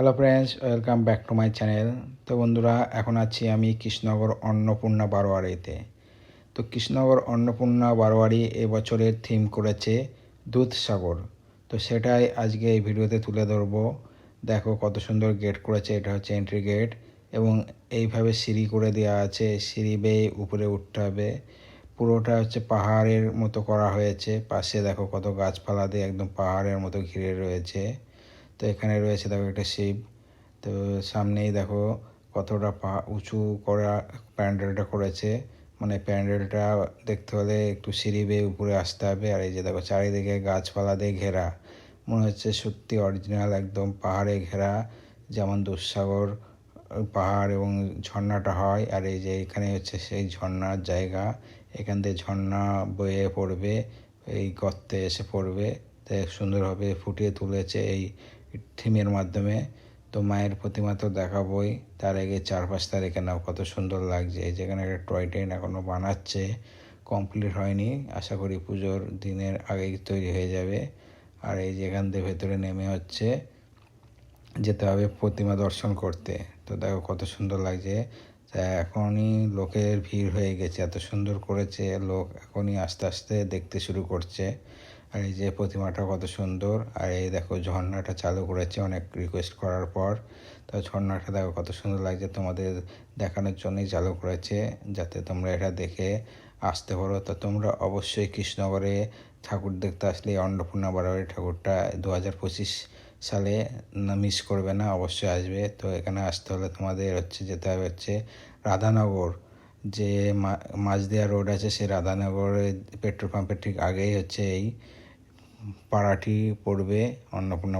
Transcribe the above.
Hello friends welcome back to my channel তো বন্ধুরা, এখন আছি আমি কৃষ্ণনগর অন্নপূর্ণা বারোয়ারিতে। তো কৃষ্ণনগর অন্নপূর্ণা বারোয়ারি এবছরের থিম করেছে দুধসাগর তো সেটাই আজকে এই ভিডিওতে তুলে ধরবো। দেখো কত সুন্দর গেট করেছে, এটা হচ্ছে এন্ট্রি গেট এবং এইভাবে সিঁড়ি করে দেওয়া আছে, সিঁড়ি বেয়ে উপরে উঠতে হবে। পুরোটা হচ্ছে পাহাড়ের মতো করা হয়েছে, পাশে দেখো কত গাছপালা দিয়ে একদম পাহাড়ের মতো ঘিরে রয়েছে। তো এখানে রয়েছে দেখো একটা শিব তো সামনেই দেখো কতটা পা উঁচু করা প্যান্ডেলটা করেছে। মানে প্যান্ডেলটা দেখতে হলে একটু সিঁড়ি বেয়ে উপরে আসতে হবে। আর এই যে দেখো চারিদিকে গাছপালা দিয়ে ঘেরা। মনে হচ্ছে সত্যি অরিজিনাল একদম পাহাড়ে ঘেরা। যেমন দুঃসাগর পাহাড় এবং ঝর্ণাটা হয়। আর এই যে এখানে হচ্ছে সেই ঝর্ণার জায়গা। এখান থেকে ঝর্ণা বয়ে পড়বে। এই গর্তে এসে পড়বে। সুন্দরভাবে ফুটিয়ে তুলেছে এই থিমের মাধ্যমে। তো মায়ের প্রতিমা তো দেখাবই। তার আগে চারপাশটা রেখে নাও, কত সুন্দর লাগছে। যেখানে একটা টয় ট্রেন এখনও বানাচ্ছে কমপ্লিট হয়নি। আশা করি পুজোর দিনের আগেই তৈরি হয়ে যাবে। আর এই যেখান থেকে ভেতরে নেমে হচ্ছে, যেতে হবে প্রতিমা দর্শন করতে। তো দেখো কত সুন্দর লাগছে। তা এখনই লোকের ভিড় হয়ে গেছে। এত সুন্দর করেছে লোক, এখনই আস্তে আস্তে দেখতে শুরু করছে। আর এই যে প্রতিমাটা কত সুন্দর, আর এই দেখো ঝর্ণাটা চালু করেছে অনেক রিকোয়েস্ট করার পর। তো ঝর্ণাটা দেখো কত সুন্দর লাগছে তোমাদের দেখানোর জন্যই চালু করেছে, যাতে তোমরা এটা দেখে আসতে পারো। তো তোমরা অবশ্যই কৃষ্ণনগরে ঠাকুর দেখতে আসলে অন্নপূর্ণা বারোয়ারি ঠাকুরটা দু হাজার পঁচিশ সালে মিস করবে না, অবশ্যই আসবে। তো এখানে আসতে হলে তোমাদের হচ্ছে যেতে হবে হচ্ছে রাধানগর। যে মাঝদিয়া রোড আছে, সে রাধানগরের পেট্রোল পাম্পের ঠিক আগেই হচ্ছে এই পাড়াটি পড়বে অন্নপূর্ণা